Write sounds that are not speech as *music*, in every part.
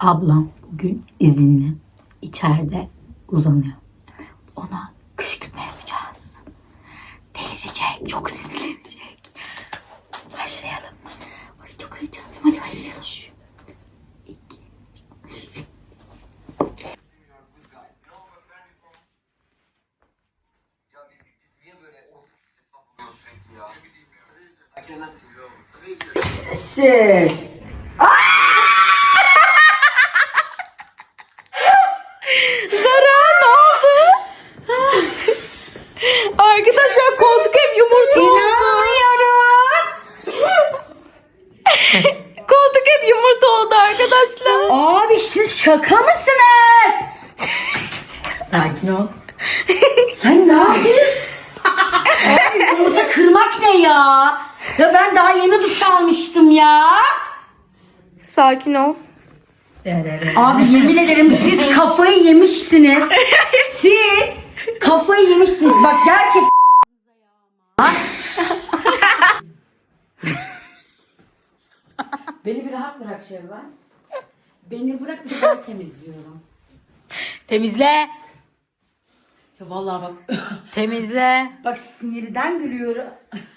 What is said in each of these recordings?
Ablam bugün izinli. içeride uzanıyor. Ona kışkırtma yapacağız. Delirecek, çok sinirlenecek. Başlayalım. Ay çok heyecanlıyım. Hadi başlayalım. Şu. İki. Ya biz, biz niye böyle o esnaf oluyoruz sürekli ya? Ne bileyim ya. Herkes nasıl biliyor mu? Tabii ki. Zara ne oldu? Arkadaşlar koltuk hep yumurta İnanmıyorum. koltuk hep yumurta oldu arkadaşlar. Abi siz şaka mısınız? Sakin ol. Sen ne yapıyorsun? *laughs* Abi yumurta kırmak ne ya? Ya ben daha yeni duş almıştım ya. Sakin ol. Abi yemin ederim siz kafayı yemişsiniz. Siz kafayı yemişsiniz. Bak gerçek Beni bir rahat bırak Şevval. Beni bırak bir de ben temizliyorum. *laughs* Temizle. Ya vallahi bak. *laughs* Temizle. bak sinirden gülüyorum.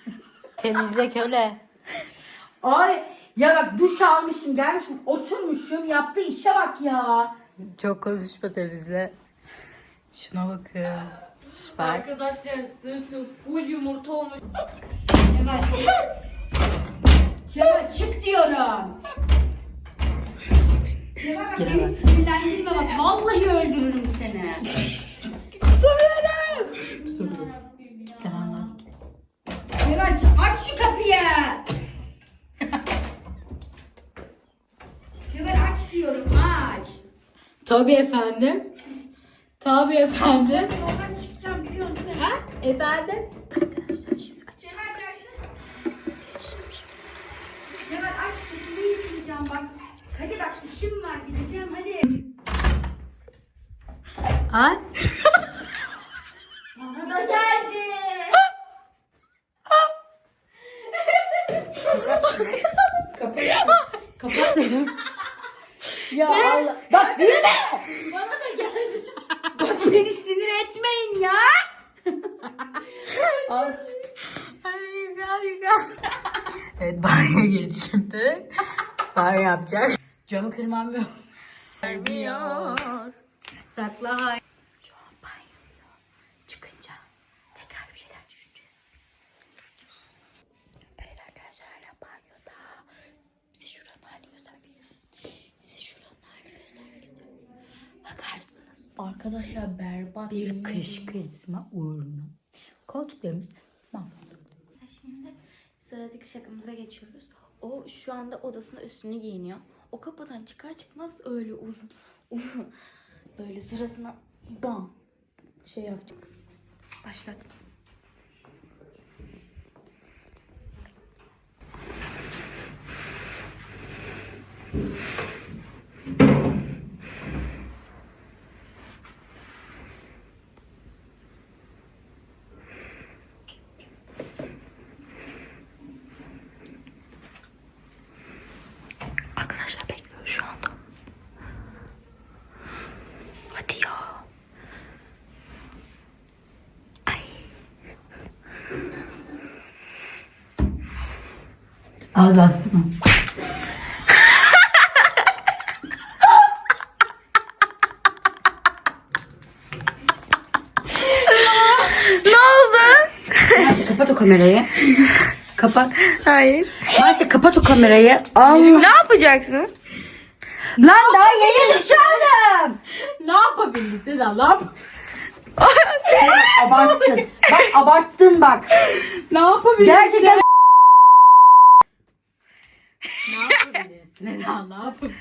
*laughs* Temizle köle. Ay ya bak duş almışım gelmişim oturmuşum yaptığı işe bak ya. Çok konuşma temizle. Şuna bakın. Süper. Arkadaşlar sırtı full yumurta olmuş. Şevval çık diyorum. Şevval bak beni sinirlendirme bak vallahi öldürürüm seni. Tamam lazım. Şevval aç şu kapıyı. Şevval aç diyorum aç. Tabii efendim. Tabii efendim. Oradan çıkacağım biliyorsun değil mi? Efendim. Şevval aç saçımı yıkayacağım bak. Hadi bak işim var gideceğim hadi. Ay. Bana da geldi. Kapat dedim. Ya Allah. Bak gülme. Bana da geldi. Bak beni sinir etmeyin ya. Evet banyoya girdi şimdi. Banyo yapacak. Camı kırmam yok. Vermiyor. Sakla. Şu Bakarsınız. Arkadaşlar berbat. Bir kışkırtma uğruna. Koltuklarımız mahvoldu. Şimdi sıradaki şakamıza geçiyoruz. O şu anda odasında üstünü giyiniyor. O kapıdan çıkar çıkmaz öyle uzun uzun böyle sırasına bam şey yapacak. Başlat. Arkadaşlar Al baksana. Ne oldu? Neyse kapat o kamerayı. Kapat. Hayır. Neyse kapat o kamerayı. Al. Ne yapacaksın? Lan daha yeni duş aldım. Ne yapabiliriz Seda? Ne yap? Abarttın. Bak abarttın bak. Ne yapabiliriz? Gerçekten Ne yapabiliriz? Neden? Ne yapabiliriz?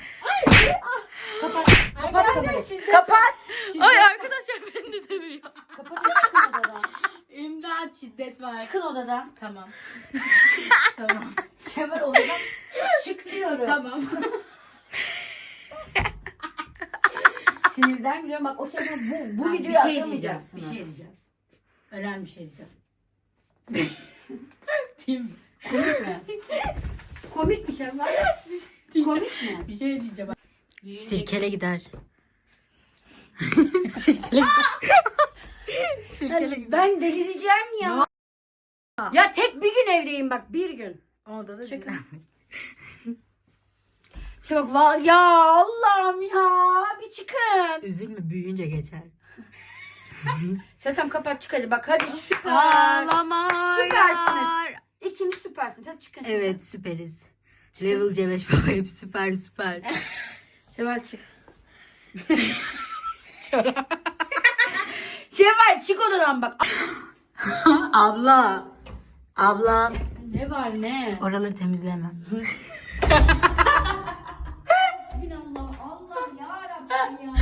kapat kamerayı. Kapat. Ay arkadaşlar beni de dövüyor. Kapat çıkın odadan. İmdat şiddet var. Çıkın odadan. Tamam. *laughs* tamam. Şevval odadan çık diyorum. Tamam. Sinirden gülüyorum. Bak o telefon bu, bu Tamam, videoyu bir şey diyeceğim. atamayacaksın. Bir şey diyeceğim. Önemli bir şey diyeceğim. *laughs* Değil mi? Komik mi? Komik mi Şevval? *laughs* Komik mi? Bir şey diyeceğim. Sirkele gider. *laughs* Sirkele Ya *laughs* ben delireceğim ya. Ya tek bir gün evdeyim bak bir gün. Onda da Çıkın. İşte bak va- ya Allah'ım ya bir çıkın. Üzülme büyüyünce geçer. Şatam kapat çık hadi bak hadi süper. Ağlama. Süpersiniz. İkiniz süpersiniz. Hadi çıkın. Evet süperiz. Level C5 baba hep süper süper. *laughs* Şevval çık. *laughs* *laughs* Şevval çık odadan bak. Abla. Abla. Ne var ne? Oraları temizlemem. Allah Allah ya Rabbim ya.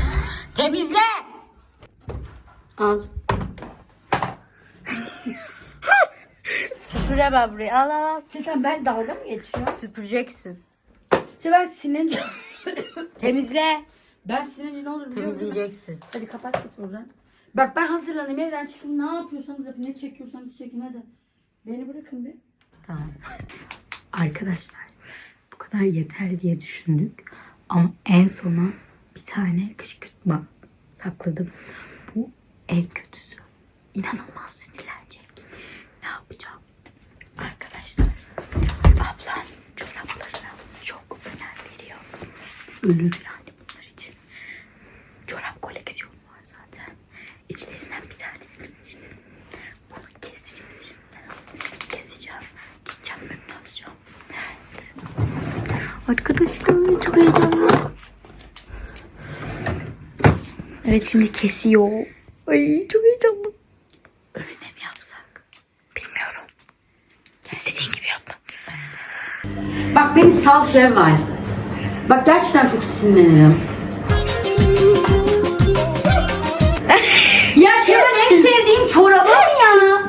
Temizle. Al. Süpüremem burayı. Al al al. Sen, sen ben dalga mı geçiyorsun? Süpüreceksin. Şevval sinince. *coughs* Temizle. ben sinince ne olur biliyor musun? Temizleyeceksin. Hadi kapat git buradan. Bak ben hazırlanayım evden çıkayım. Ne yapıyorsanız yapın. Ne çekiyorsanız çekin hadi. Beni bırakın bir. Tamam. *laughs* Arkadaşlar bu kadar yeter diye düşündük. Ama en sona bir tane kışkırtma sakladım. Bu en kötüsü. İnanılmaz sinirlenecek. Ne yapacağım? Arkadaşlar ablam çoraplarına çok önem veriyor. Ölür yani bunlar için. Çorap koleksiyonu var zaten. İçlerinden bir tanesini seçtim. Bunu keseceğiz şimdi. Keseceğim. Gideceğim önüne atacağım. Evet. Arkadaşlar çok heyecanlı. Evet şimdi kesiyor. Ay çok heyecanlı. Önüne mi yapsak? Bilmiyorum. İstediğin gibi yapma. Bak beni sal Şevval. Bak gerçekten çok sinirlenirim. ya Şevval en sevdiğim çorabım ya.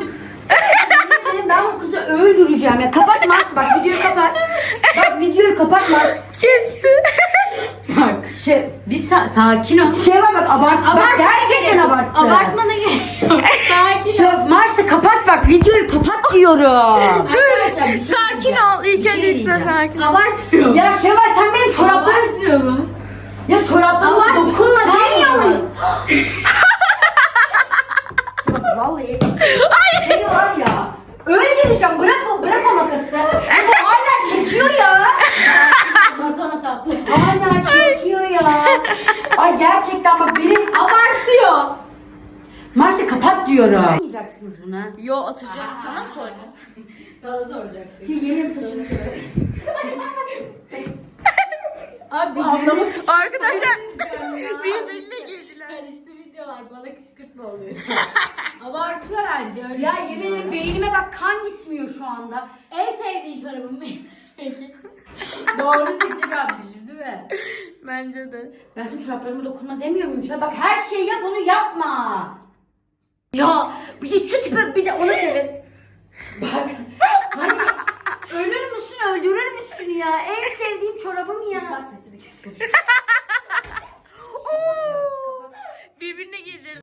ben bu kızı öldüreceğim ya. Kapat Mars bak videoyu kapat. Bak videoyu kapat Mars. Kesti. Bak şey, Bir sa- sakin ol. Şevval bak abart. Bak gerçekten abarttı. Abartmana gerek yok. Sakin Şu Mars'ta kapat bak videoyu kapat diyorum. Arkadaşlar Sakin ol. İlk önce ikisine sakin ol. Abartmıyor. ya Şevval sen benim çoraplarım Abartmıyor mu? Ya çoraplarıma dokunma demiyor muyum? Bak vallahi. Seni var ya. Öldüreceğim. Bırak o, bırak o makası. Bu hala çekiyor ya. Ondan sonra saklı. Hala çekiyor ya. Ay gerçekten bak benim Abartıyor. Maçta kapat diyorum. Yapmayacaksınız buna. Yo atacağım. Sana mı soracağım? Sana soracaktım. Ki yemin saçını Abi ablamı Arkadaşlar birbirine *laughs* girdiler. Karıştı videolar bana kışkırtma oluyor. Abartıyor bence öyle Ya yemin ederim beynime bak kan gitmiyor şu anda. En sevdiğin çorabın benim. Peki. *laughs* Doğru seçim yapmışım değil mi? Bence de. Ben şimdi çoraplarıma dokunma demiyor muyum? Bak her şeyi yap onu yapma. Ya bir de şu tipe bir de ona çevir. Bak. Hani ölür müsün öldürür müsün ya? En sevdiğim çorabım ya. Bak sesini kes. Birbirine girdi.